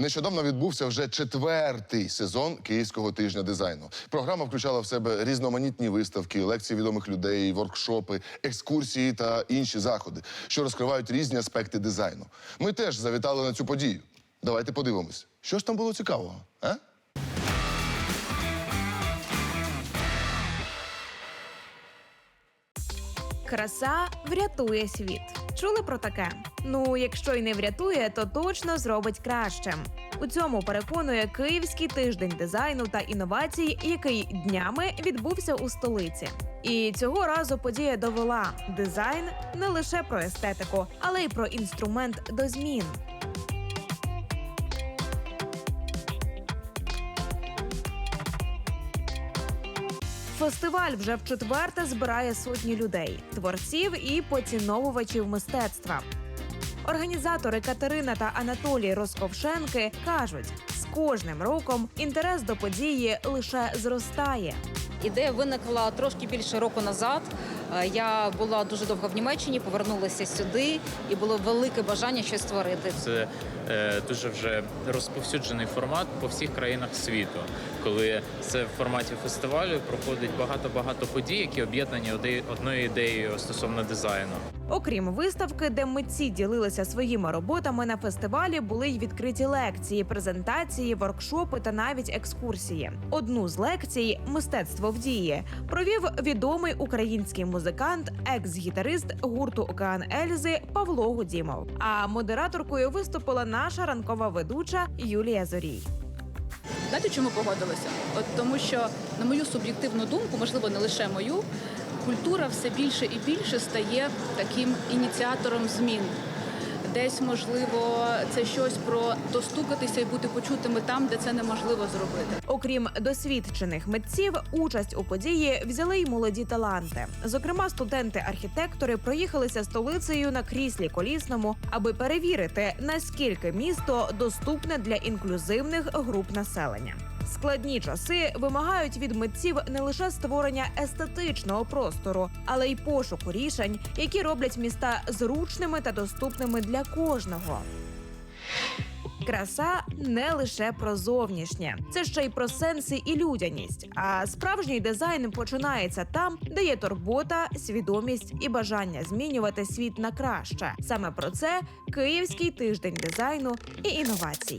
Нещодавно відбувся вже четвертий сезон Київського тижня дизайну. Програма включала в себе різноманітні виставки, лекції відомих людей, воркшопи, екскурсії та інші заходи, що розкривають різні аспекти дизайну. Ми теж завітали на цю подію. Давайте подивимось, що ж там було цікавого, а? Краса врятує світ. Чули про таке? Ну, якщо й не врятує, то точно зробить краще. У цьому переконує Київський тиждень дизайну та інновацій, який днями відбувся у столиці. І цього разу подія довела дизайн не лише про естетику, але й про інструмент до змін. Фестиваль вже в четверте збирає сотні людей, творців і поціновувачів мистецтва. Організатори Катерина та Анатолій Росковшенки кажуть, з кожним роком інтерес до події лише зростає. Ідея виникла трошки більше року назад. Е, Я була дуже довго в Німеччині, повернулася сюди, і було велике бажання щось створити. Це е, дуже вже розповсюджений формат по всіх країнах світу, коли це в форматі фестивалю проходить багато-багато подій, які об'єднані одною ідеєю стосовно дизайну. Окрім виставки, де митці ділилися своїми роботами на фестивалі, були й відкриті лекції, презентації, воркшопи та навіть екскурсії. Одну з лекцій Мистецтво в дії провів відомий український музикант, екс-гітарист гурту Океан Ельзи Павло Гудімов. А модераторкою виступила наша ранкова ведуча Юлія Зорій. Знаєте, чому погодилася? От тому, що на мою суб'єктивну думку, можливо, не лише мою, культура все більше і більше стає таким ініціатором змін. Десь можливо це щось про достукатися і бути почутими там, де це неможливо зробити. Окрім досвідчених митців, участь у події взяли й молоді таланти. Зокрема, студенти-архітектори проїхалися столицею на кріслі колісному, аби перевірити, наскільки місто доступне для інклюзивних груп населення. Складні часи вимагають від митців не лише створення естетичного простору, але й пошуку рішень, які роблять міста зручними та доступними для кожного. Краса не лише про зовнішнє, це ще й про сенси і людяність. А справжній дизайн починається там, де є турбота, свідомість і бажання змінювати світ на краще. Саме про це Київський тиждень дизайну і інновацій.